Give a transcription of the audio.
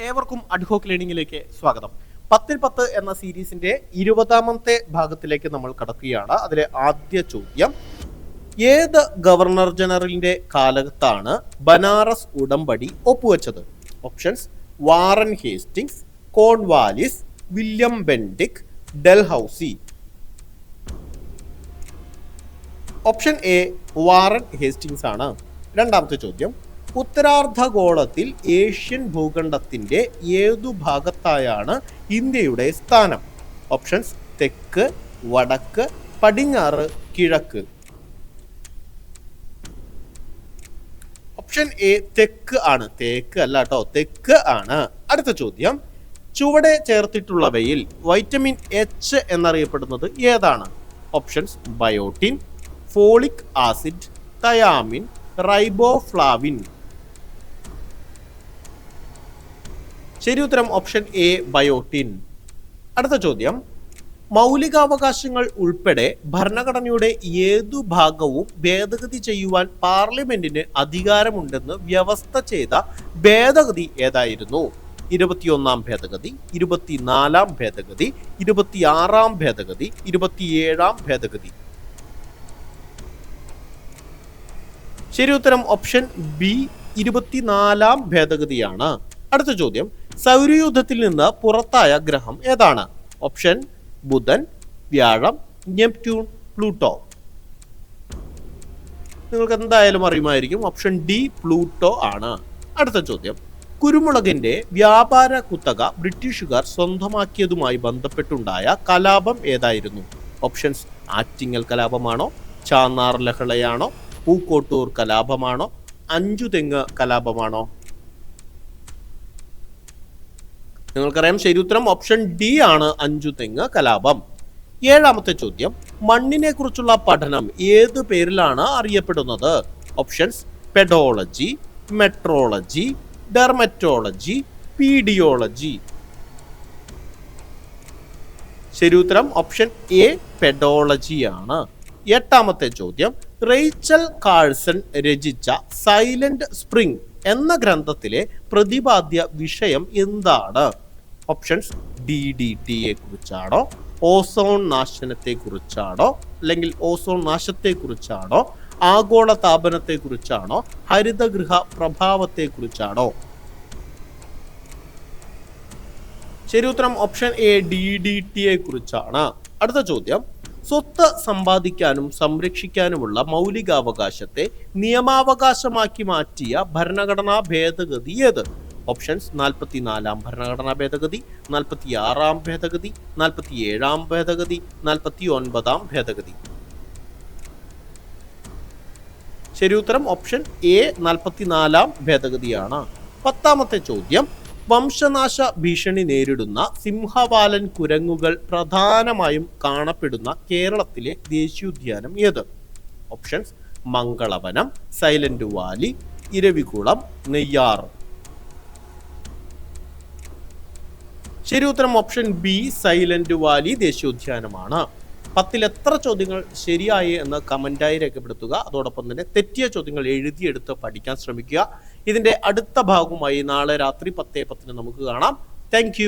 ഏവർക്കും അഡ്ഹോക്ക് ലേണിംഗിലേക്ക് സ്വാഗതം. പത്തിൽ പത്ത് എന്ന സീരീസിന്റെ ഇരുപതാമത്തെ ഭാഗത്തിലേക്ക് നമ്മൾ കടക്കുകയാണ്. അതിലെ ആദ്യ ചോദ്യം ഏത് ഗവർണർ ജനറലിന്റെ കാലത്താണ് ബനാറസ് ഉടമ്പടി ഒപ്പുവെച്ചത്? Options Warren Hastings Cornwallis William Bentinck Dalhousie. Option A Warren Hastings ആണ്. രണ്ടാമത്തെ ചോദ്യം ഉത്തരാർദ്ധഗോളത്തിൽ ഏഷ്യൻ ഭൂഖണ്ഡത്തിന്റെ ഏതു ഭാഗത്തായാണ് ഇന്ത്യയുടെ സ്ഥാനം? ഓപ്ഷൻസ് തെക്ക് വടക്ക് പടിഞ്ഞാറ് കിഴക്ക്. ഓപ്ഷൻ എ തെക്ക് ആണ്. തേക്ക് അല്ല കേട്ടോ തെക്ക് ആണ്. അടുത്ത ചോദ്യം. ചുവടെ ചേർത്തിട്ടുള്ളവയിൽ വൈറ്റമിൻ എച്ച് എന്നറിയപ്പെടുന്നത് ഏതാണ്? Options biotin folic acid thiamine riboflavin. ശരി ഉത്തരം ഓപ്ഷൻ എ ബയോട്ടിൻ അടുത്ത ചോദ്യം. മൗലികാവകാശങ്ങൾ ഉൾപ്പെടെ ഭരണഘടനയുടെ ഏതു ഭാഗവും ഭേദഗതി ചെയ്യുവാൻ പാർലമെന്റിന് അധികാരമുണ്ടെന്ന് വ്യവസ്ഥ ചെയ്ത ഭേദഗതി ഏതായിരുന്നു? ഇരുപത്തിയൊന്നാം ഭേദഗതി ഇരുപത്തിനാലാം ഭേദഗതി ഇരുപത്തിയാറാം ഭേദഗതി ഇരുപത്തിയേഴാം ഭേദഗതി. ശരി ഉത്തരം ഓപ്ഷൻ ബി ഇരുപത്തിനാലാം ഭേദഗതിയാണ്. അടുത്ത ചോദ്യം. സൗരയൂഥത്തിൽ നിന്ന് പുറത്തായ ഗ്രഹം ഏതാണ്? ഓപ്ഷൻ ബുധൻ വ്യാഴം നെപ്റ്റ്യൂൺ പ്ലൂട്ടോ. നിങ്ങൾക്ക് എന്തായാലും അറിയുമായിരിക്കും ഓപ്ഷൻ ഡി പ്ലൂട്ടോ ആണ്. അടുത്ത ചോദ്യം. കുരുമുളകിന്റെ വ്യാപാര കുത്തക ബ്രിട്ടീഷുകാർ സ്വന്തമാക്കിയതുമായി ബന്ധപ്പെട്ടുണ്ടായ കലാപം ഏതായിരുന്നു? ഓപ്ഷൻസ് ആറ്റിങ്ങൽ കലാപമാണോ ചാന്നാർ ലഹളയാണോ പൂക്കോട്ടൂർ കലാപമാണോ അഞ്ചുതെങ്ങ് കലാപമാണോ? നിങ്ങൾക്കറിയാം ശരി ഉത്തരം ഓപ്ഷൻ ഡി ആണ് അഞ്ചു തെങ്ങ് കലാപം. ഏഴാമത്തെ ചോദ്യം മണ്ണിനെ കുറിച്ചുള്ള പഠനം ഏത് പേരിലാണ് അറിയപ്പെടുന്നത്? Options pedology metrology dermatology pediology ശരി ഉത്തരം ഓപ്ഷൻ എ പെഡോളജി ആണ്. എട്ടാമത്തെ ചോദ്യം റേച്ചൽ കാഴ്സൺ രചിച്ച സൈലന്റ് സ്പ്രിംഗ് എന്ന ഗ്രന്ഥത്തിലെ പ്രതിപാദ്യ വിഷയം എന്താണ്? ഓപ്ഷൻസ് ഡി ഡി ടിയെ കുറിച്ചാണോ? ഓസോൺ നാശനത്തെ കുറിച്ചാണോ? അല്ലെങ്കിൽ ഓസോൺ നാശത്തെ കുറിച്ചാണോ? ആഗോള താപനത്തെ കുറിച്ചാണോ? ഹരിതഗൃഹ പ്രഭാവത്തെ കുറിച്ചാണോ? ശരി ഉത്തരം ഓപ്ഷൻ എ ഡി ഡി ടിയെ കുറിച്ചാണ്. അടുത്ത ചോദ്യം. സ്വത്ത് സമ്പാദിക്കാനും സംരക്ഷിക്കാനുമുള്ള മൗലികാവകാശത്തെ നിയമാവകാശമാക്കി മാറ്റിയ ഭരണഘടനാ ഭേദഗതി ഏത്? ഓപ്ഷൻസ് നാൽപ്പത്തിനാലാം ഭരണഘടനാ ഭേദഗതി നാൽപ്പത്തി ആറാം ഭേദഗതി നാൽപ്പത്തി ഏഴാം ഭേദഗതി നാൽപ്പത്തി ഒൻപതാം ഭേദഗതി. ശരി ഉത്തരം ഓപ്ഷൻ എ നാൽപ്പത്തിനാലാം ഭേദഗതിയാണ്. പത്താമത്തെ ചോദ്യം വംശനാശ ഭീഷണി നേരിടുന്ന സിംഹവാലൻ കുരങ്ങുകൾ പ്രധാനമായും കാണപ്പെടുന്ന കേരളത്തിലെ ദേശീയോദ്യാനം ഏത്? Options Mangalavanam silent valley Eravikulam Neyyar. ശരി ഉത്തരം ഓപ്ഷൻ ബി സൈലന്റ് വാലി ദേശീയോദ്യാനമാണ്. പത്തിൽ എത്ര ചോദ്യങ്ങൾ ശരിയായി എന്ന് കമന്റായി രേഖപ്പെടുത്തുക. അതോടൊപ്പം തന്നെ തെറ്റിയ ചോദ്യങ്ങൾ എഴുതിയെടുത്ത് പഠിക്കാൻ ശ്രമിക്കുക. ഇതിന്റെ അടുത്ത ഭാഗവുമായി നാളെ രാത്രി പത്തേ പത്തിന് നമുക്ക് കാണാം. താങ്ക്